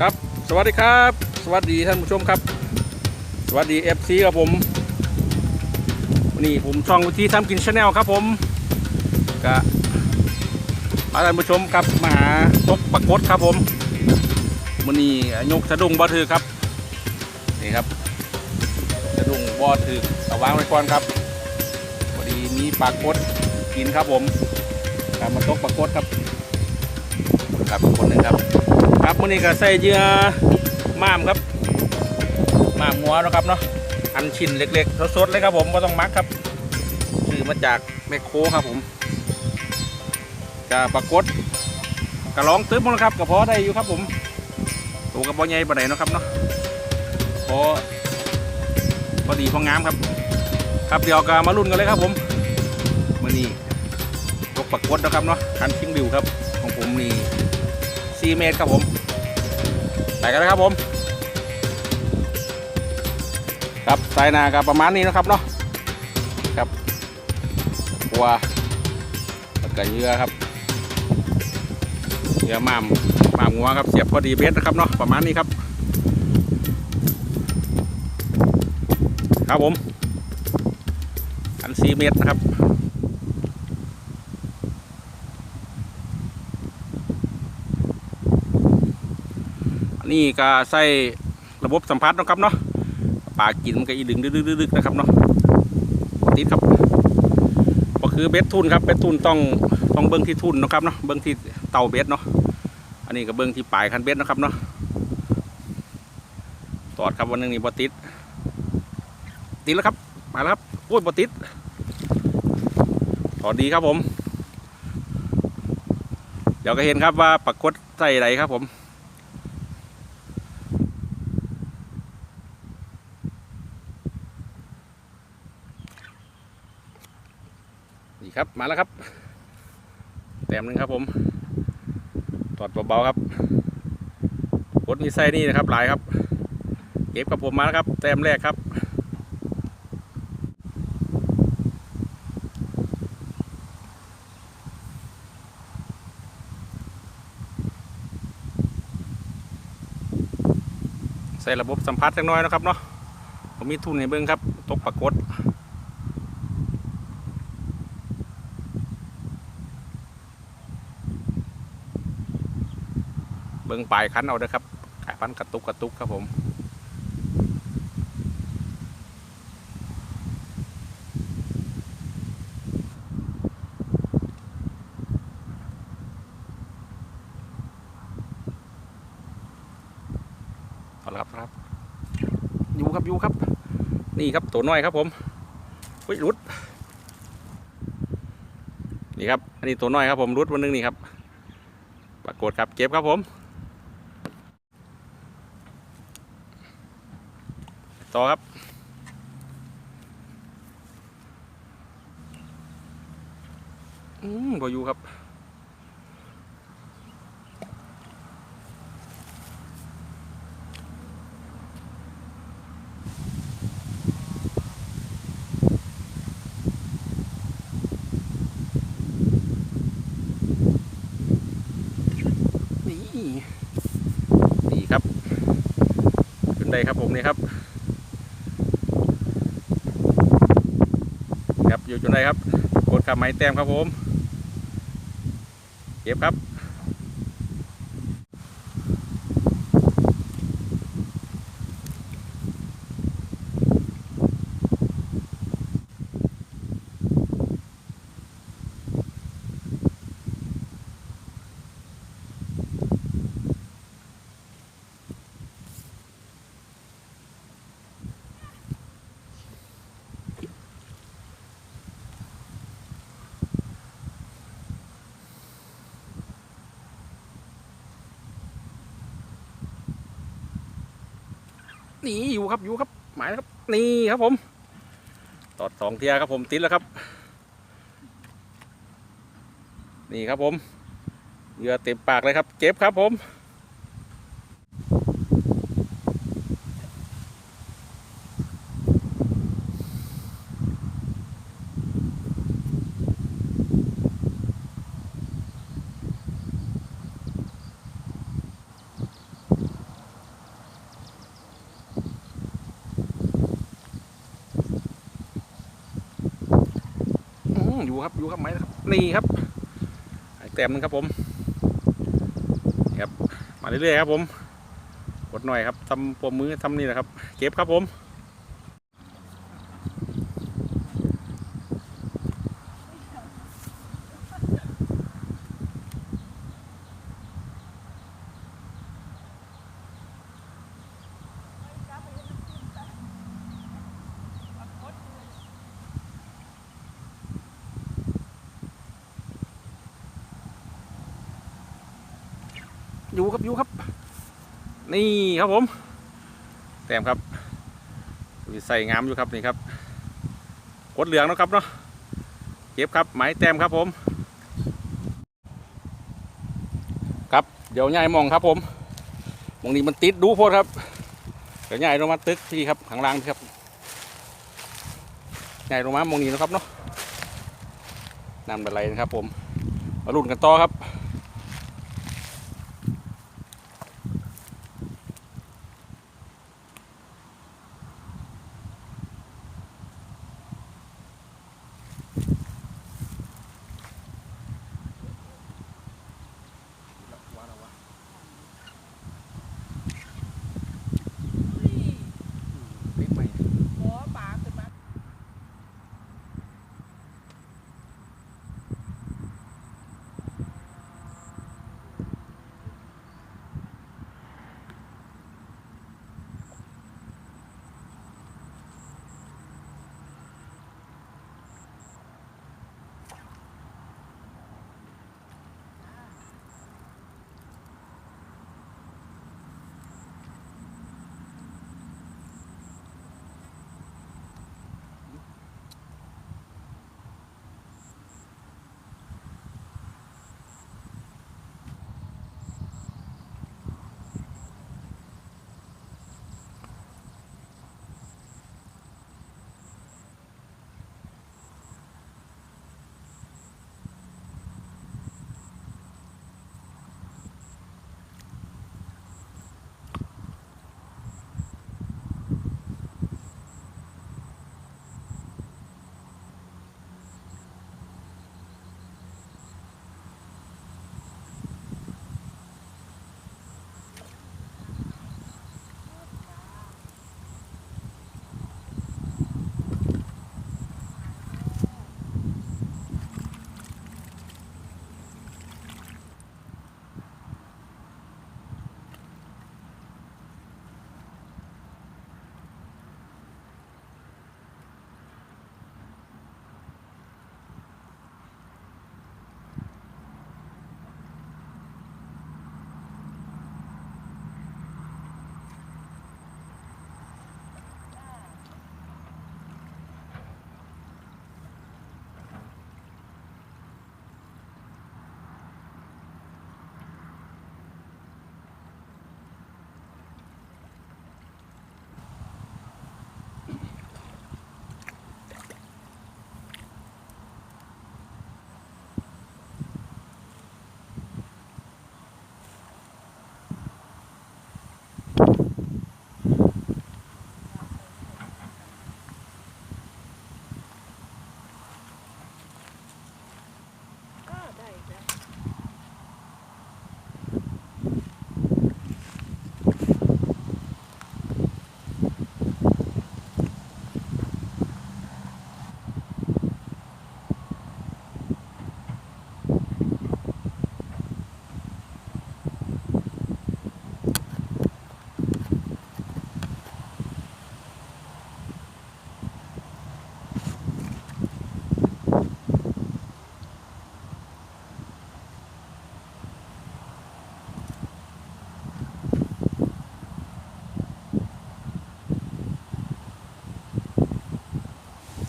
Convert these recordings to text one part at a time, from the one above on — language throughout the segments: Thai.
ครับ สวัสดีครับ สวัสดีท่านผู้ชมครับ สวัสดีเอฟซีครับผมวันนี้ผมช่องวิธีทำกินชาแนลครับผมกะพาท่านผู้ชมครับมาหาตกปรากฏครับผมวันนี้ยกสะดุ้งบ่อถือครับนี่ครับสะดุ้งบ่อถือเอาวางไว้ก่อนครับพอดีมีปรากฏกินครับผมการมาตกปรากฏครับครับคนหนึ่งครับ ครับวันนี้ก็ใส่เยื่อม่ามครับม่ามหัวนะครับเนาะอันชิ้นเล็กๆสดๆเลยครับผมก็ต้องมักครับซื้อมาจากแมคโครครับผมจะปรากฏกระลองตึ๊บมดแล้วครับกระเพาะได้อยู่ครับผมตัวกระเพาะใหญ่ปานไหนนะครับเนาะพอพอดีพองามครับ ครับเดี๋ยวก็มาลุ้นกันเลยครับผมมื่อนี้ตกปรากฏนะครับเนาะคันชิงดิวครับ ของผมนี่4เมตรครับผม ไปกันเลยครับผมครับสายนากับประมาณนี้นะครับเนาะครับบัวแล้วก็เยื่อครับเยื่อมามมามงัวครับเสียบพอดีเบสนะครับเนาะประมาณนี้ครับ ครับผมอัน4เมตรนะครับ นนี้ก็ใส่ระบบสัมผัสนะครับเนาะปากกินมันก็อีดึงดึกๆนะครับเนาะติดครับก็คือเบ็ดทุนครับเบ็ดทุนต้องต้องเบิ้งที่ทุนนะครับเนาะเบิ้งที่เตาเบ็ดเนาะอันนี้ก็เบิ้งที่ปลายคันเบ็ดนะครับเนาะตอดครับวันหนึงนี่บอติดติดแล้วครับมาแล้วครับโอ้ยบอติดตอดดีครับผม เดี๋ยวก็เห็นครับว่าปรากฏใส่ไรครับผม ครับมาแล้วครับแต้มหนึ่งครับผมตอดเบาๆครับกดมีไส้นี่นะครับหลายครับ เก็บกับผมมาแล้วครับ แต้มแรกครับใส่ระบบสัมผัสจังน้อยนะครับเนาะผมมีทุนในเบื้องครับ ตกปรากฏ เบิ้งปลายคันเอาเด้อครับขายพันกระตุกกระตุกครับผมเอาละครับครับอยู่ครับอยู่ครับ นี่ครับตัวน้อยครับผมเฮ้ยรุดนี่ครับ อันนี้ตัวน้อยครับผมรุดวันหนึงนี่ครับ ปรากฏครับเก็บครับผม ต่อครับ อืมบอยู่ครับนี่นี่ครับ ขึ้นได้ครับผมนี่ครับ ครับ อยู่จนได้ครับ กดขับไม้แต้มครับผม เก็บครับ นี่อยู่ครับอยู่ครับหมายนะครับนี่ครับผมตอดสองเทียครับผมติดแล้วครับ นี่ครับผมเหยื่อเต็มปากเลยครับเก็บครับผม ครับอยู่ค รีครับแต้มหนึงครับผมครับมาเรื่อยๆครับผมกดหน่อยครับทำปมมือทำนี่แหละครับ เก็บครับผมอยู่ครับอยู่ครับ นี่ครับผมแต้มครับใส่งามอยู่ครับนี่ครับกดเหลืองนะครับเนาะเก็บครับหมายแต้มครับผม ครับเดี๋ยวย้ายมองครับผมมองนี้มันติดดูโพดครับเดี๋ยวย้ายลงมาตึกที่ครับข้างล่างนี่ครับย้ายลงมามองนี้นะครับเนาะนำอะไรนะครับผมมาลุ้นกันต่อครับ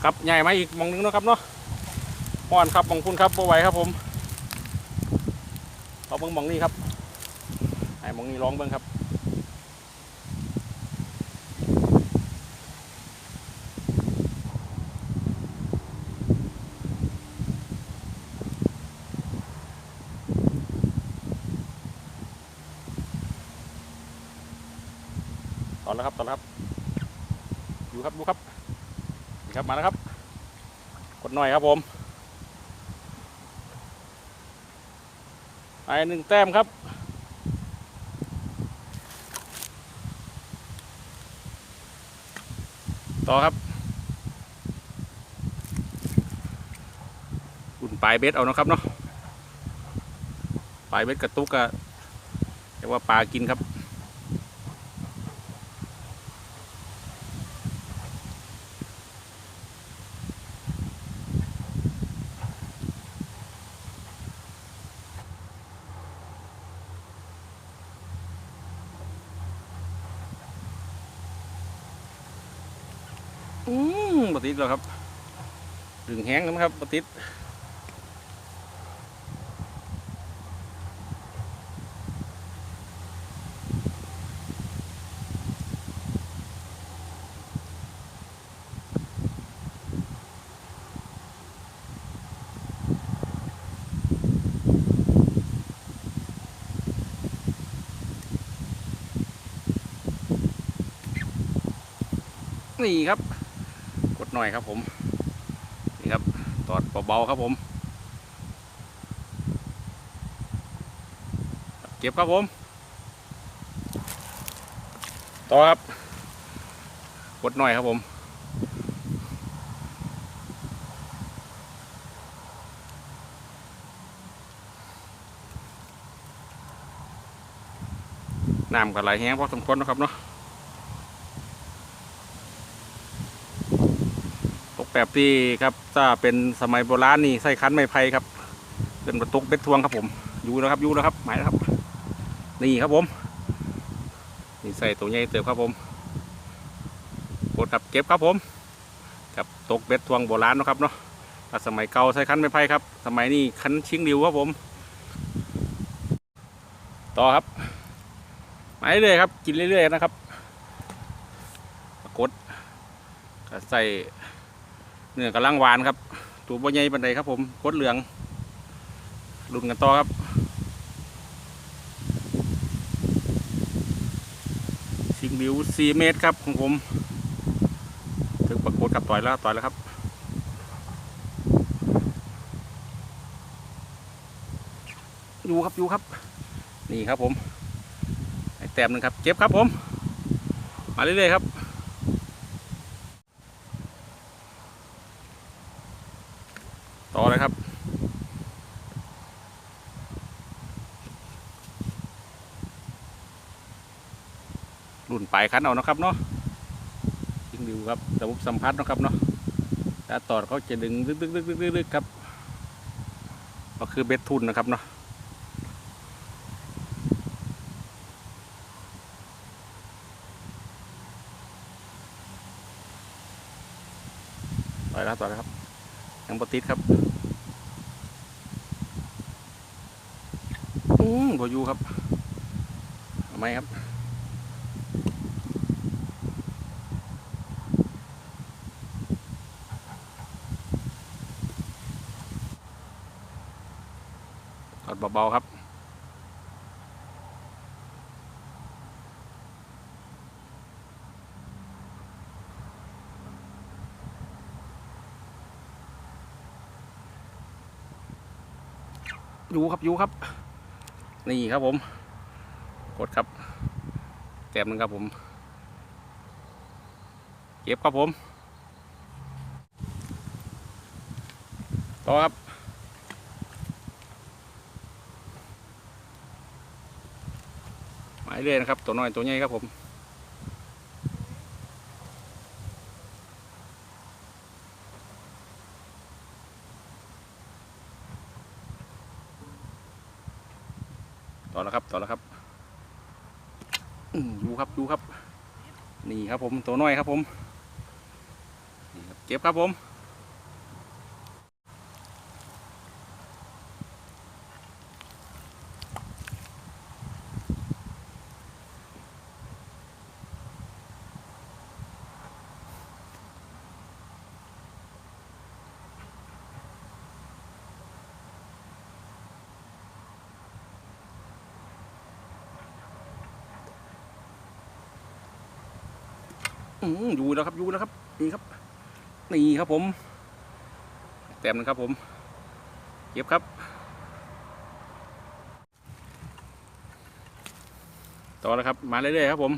ครับใหญ่มาอีกมองหนึงนะครับเนาะป้อนครับมองคุณครับบ่ไหวครับผมเอาเบิ้งมองนี้ครับไอ้มองนี้ร้องเบิ้งครับตอแล้วครับตอแล้วครับ อยู่ครับดูครับ ครับมาแล้วครับ กดหน่อยครับผมไอหนึ่งแต้มครับต่อครับอุ่นปลายเบ็ดเอานะครับเนาะปลายเบ็ดกระตุกกะเรียกว่าปลากินครับ ปติดแล้วครับดึงแห้งแล้วมั้งครับปติดนี่ครับ กดหน่อยครับผม นี่ครับ ตอดเบาๆครับผม เก็บครับผม ต่อครับ กดหน่อยครับผมน้ำก็ไหลแห้งพอสมควรนะครับเนาะ ตก แบบที่ครับถ้าเป็นสมัยโบราณนี่ใส่คันไม้ไผ่ครับ เป็นประตุกเบ็ดทวงครับผมอยู่แล้วครับอยู่แล้วครับหมายนะครับ นี่ครับผมนี่ใส่ตัวใหญ่เติบครับผมกดครับเก็บครับผมกับตกเบ็ดทวงโบราณนะครับเนาะถ้าสมัยเก่าใส่คันไม้ไผ่ครับ สมัยนี้คันชิงดิวครับผม ต่อครับมาเรื่อยๆครับ กินเรื่อยๆนะครับ กดใส่ เนื้อกำลังหวานครับตัวบ่ใหญ่ปันใดครับผมกดเหลืองรุ่นกันต่อครับชิงบิว4เมตรครับของผมถึงปรากฏกับต่อยแล้วต่อยแล้วครับอยู่ครับอยู่ครับ นี่ครับผมไอแต้มหนึ่งครับเก็บครับผม มาเรื่อยๆครับ ต่อเลยครับ รุ่นปลายคันเอานะครับเนาะยิงดูครับระบบสัมผัสเนาะครับเนาะถ้าตอดเขาจะดึงดึกดึกดึกดึกดึกดึกครับ ก็คือเบ็ดทุนนะครับเนาะต่อยแล้วต่อยแล้วครับยังปติดครับ อืม บอยู่ครับทำไมครับถอดเบาๆครับอยู่ครับอยู่ครับ นี่ครับผมกดครับแต้มหนึงครับผม เก็บครับผม ต่อครับ หมายเรื่อยนะครับ ตัวน้อยตัวใหญ่ครับผม แล้วครับ ต่อแล้วครับอยู่ครับอยู่ครับ นี่ครับผมตัวน้อยครับผมนี่ครับเก็บครับผม อยู่แล้วครับอยู่แล้วครับนี่ครับนี่ครับผมแต้มนะครับผมเก็บครับ ต่อแล้วครับมาเรื่อยๆครับผม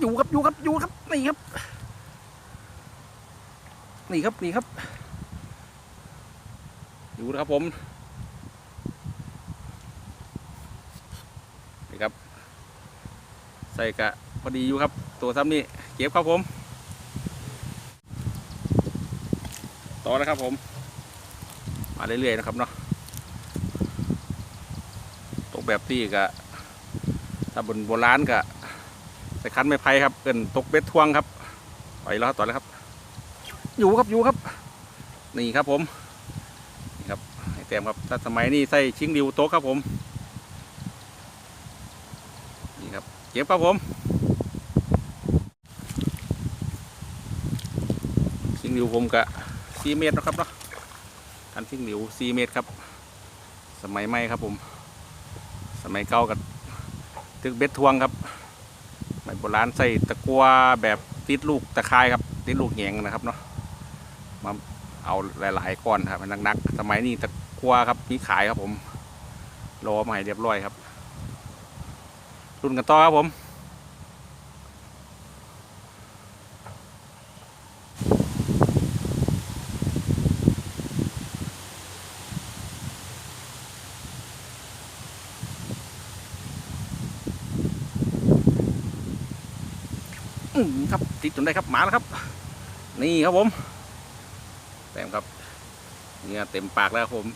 อยู่ครับอยู่ครับอยู่ครับนี่ครับ นี่ครับนี่ครับอยู่นะครับผมนี่ครับ ใส่กะพอดีอยู่ครับ ตัวซ้ำนี่เก็บครับผม ต่อนะครับผม มาเรื่อยๆนะครับเนาะตกแบบนี้กะถ้าบนโบราณกะ ใส่คันไม้ไผ่ครับเป็นตกเบ็ดทวงครับไปแล้วครับต่อแล้วครับ อยู่ครับอยู่ครับ นี่ครับผมนี่ครับให้เต็มครับถ้าสมัยนี้ใส่ชิงดิวโต๊ะครับผม นี่ครับเก็บครับผมชิงดิวผมกะสี่เมตรนะครับเนาะคันชิงดิวสี่เมตรครับ สมัยใหม่ครับผม สมัยเก่ากับตึกเบ็ดทวงครับส มัยโบราณใส่ตะกัวแบบติดลูกตะไคร้ครับ ติดลูกแหงนะครับเนาะมาเอาหลายๆก้อนครับนักๆสมัยนี้ตะกัวครับมีขายครับผมรอมาให้เรียบร้อยครับรุ่นกันต่อครับผม อืม ครับติดจนได้ครับหมาแล้วครับ นี่ครับผมเต็มครับเนี่ยเต็มปากแล้วครับผม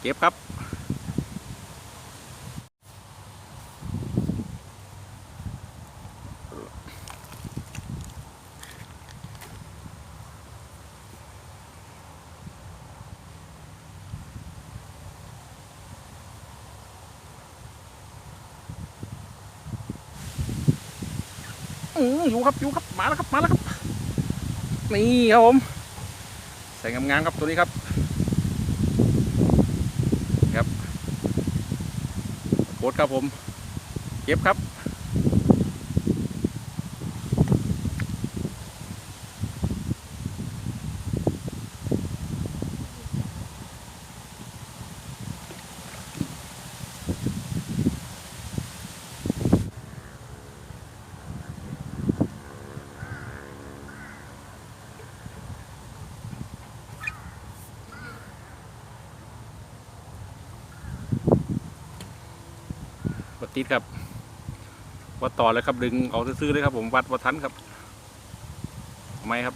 เก็บครับ ยู่ครับอยู่ครับมาแล้วครับมาแล้วครับนี่ครับผมใส่งามๆครับตัวนี้ครับครับโคตรครับผมเก็บครับ ติดครับ วัดต่อเลยครับ ดึงเอาซื้อๆเลยครับ ผมวัดวัดทันครับไม่ครับ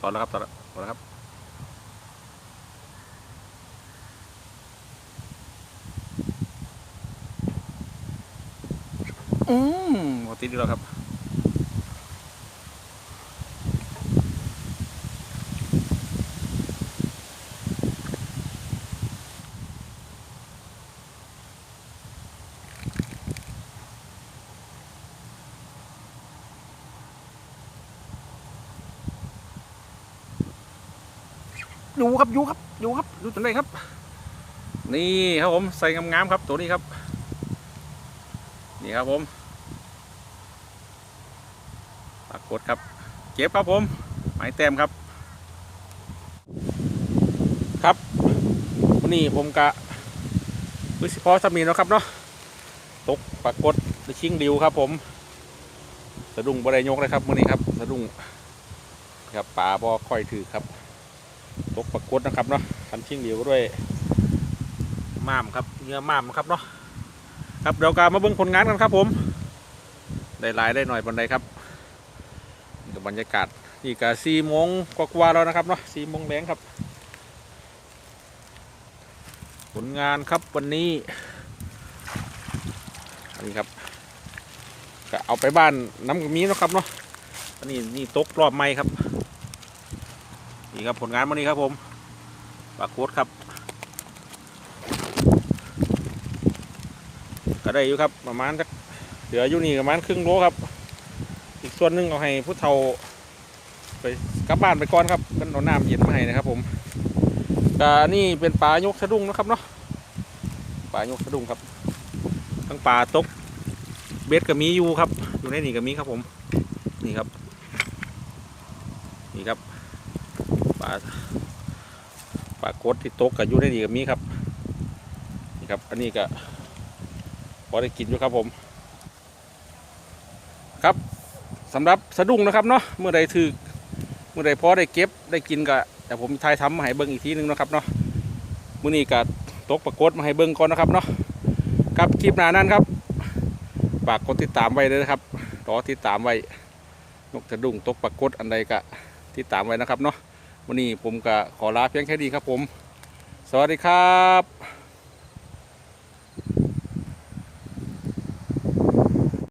ต่อแล้วครับต่อแล้วต่อแล้วครับอืมติดดีแล้วครับ ครับอยู่ครับอยู่ครับอยู่จนได้ครับ นี่ครับผมใส่งามๆครับ ตัวนี้ครับ นี่ครับผมปากฏครับ เก็บครับผม หมายแต้มครับ ครับวันนี้ผมกะวิสิพอสมีแล้วครับเนาะตกปากฏในชิงดิวครับ ผมสะดุ้งบรายยกเลยครับมื่อนี้ครับสะดุ้งครับป่าบอค่อยถือครับ ตกปรากฏนะครับเนาะคันชิงเดียวด้วยม่ามครับเนื้อม่ามครับเนาะครับเดี๋ยวกามาเบิ่งผลงานกันครับ ผมได้หลายได้หน่อยบันไดครับบรรยากาศนี่กะสี่โมงกว่าๆแล้วนะครับเนาะสี่โมงแรงครับ ผลงานครับวันนี้อันนี้ครับก็เอาไปบ้านน้ำกระมีนะครับเนาะอันนี้นี่ตกรอบไม้ครับ นี่ครับผลงานวันนี้ครับผมปลาโคตรครับ ก็ได้อยู่ครับประมาณสักเหลืออยู่นี่ประมาณครึ่งโลครับ อีกส่วนหนึ่งเอาให้ผู้เฒ่าไปกลับบ้านไปก่อนครับกันเอาน้ำเย็นมาให้นะครับ ผมก็นี่เป็นปลายกสะดุ้งนะครับเนาะปลายกสะดุ้งครับ ทั้งปลาตกเบ็ดก็มีอยู่ครับ อยู่ในนี่ก็มีครับผม นี่ครับ นี่ครับ ปลาปลากดที่ตกกับยู่ในนี่ก็มีครับนี่ครับ อันนี้ก็พอได้กินอยู่ครับผม ครับสำหรับสะดุ้งนะครับเนาะเมื่อใดถือเมื่อใดพอได้เก็บได้กินก็แต่ผมทายทำมาให้เบิ้งอีกทีหนึงนะครับเนาะมื้อนี้ก็ตกปรากฏมาให้เบิ้งก่อนนะครับเนาะครับคลิปหน้านั้นครับฝากกดติดตามไว้เลยนะครับรอติดตามไว้นกสะดุ้งตกปรากฏอันใดก็ติดตามไว้นะครับเนาะ วันนี้ผมก็ขอลาเพียงแค่นี้ครับผม สวัสดีครับ